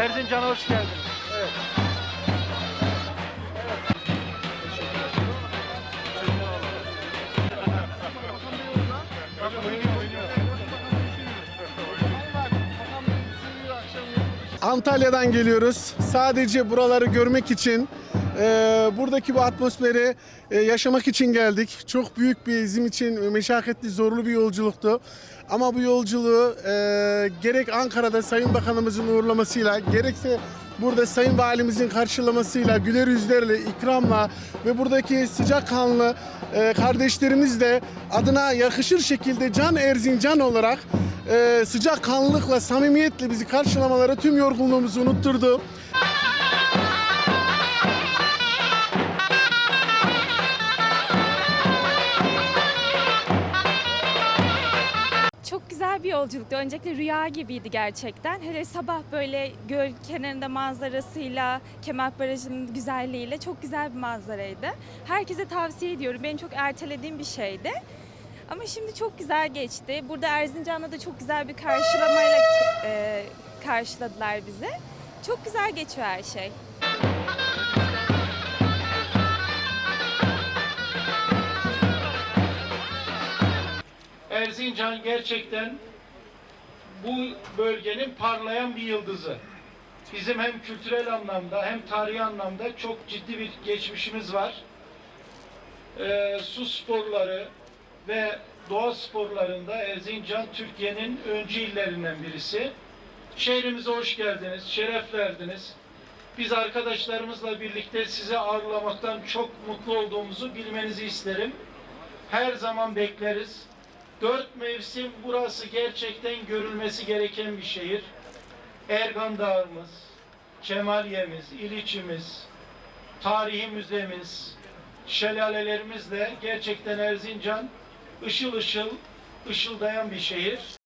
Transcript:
Erzincan'a hoş geldiniz. Evet. Antalya'dan geliyoruz. Sadece buraları görmek için, e, buradaki bu atmosferi e, yaşamak için geldik. Çok büyük bir bizim için meşakkatli, zorlu bir yolculuktu. Ama bu yolculuğu e, gerek Ankara'da Sayın Bakanımızın uğurlamasıyla, gerekse burada Sayın Valimizin karşılamasıyla, güler yüzlerle, ikramla ve buradaki sıcakkanlı e, kardeşlerimiz de adına yakışır şekilde Can Erzincan olarak e, sıcakkanlılıkla, samimiyetle bizi karşılamaları tüm yorgunluğumuzu unutturdu. Bir yolculuktu. Öncelikle rüya gibiydi gerçekten. Hele sabah böyle göl kenarında manzarasıyla, Kemal Barajı'nın güzelliğiyle çok güzel bir manzaraydı. Herkese tavsiye ediyorum. Benim çok ertelediğim bir şeydi. Ama şimdi çok güzel geçti. Burada Erzincan'da da çok güzel bir karşılamayla e, karşıladılar bizi. Çok güzel geçiyor her şey. Erzincan gerçekten bu bölgenin parlayan bir yıldızı. Bizim hem kültürel anlamda hem tarihi anlamda çok ciddi bir geçmişimiz var. Ee, su sporları ve doğa sporlarında Erzincan Türkiye'nin öncü illerinden birisi. Şehrimize hoş geldiniz, şeref verdiniz. Biz arkadaşlarımızla birlikte sizi ağırlamaktan çok mutlu olduğumuzu bilmenizi isterim. Her zaman bekleriz. Dört mevsim burası gerçekten görülmesi gereken bir şehir. Ergan Dağımız, Kemaliyemiz, İliçimiz, tarihi müzemiz, şelalelerimizle gerçekten Erzincan ışıl ışıl ışıldayan bir şehir.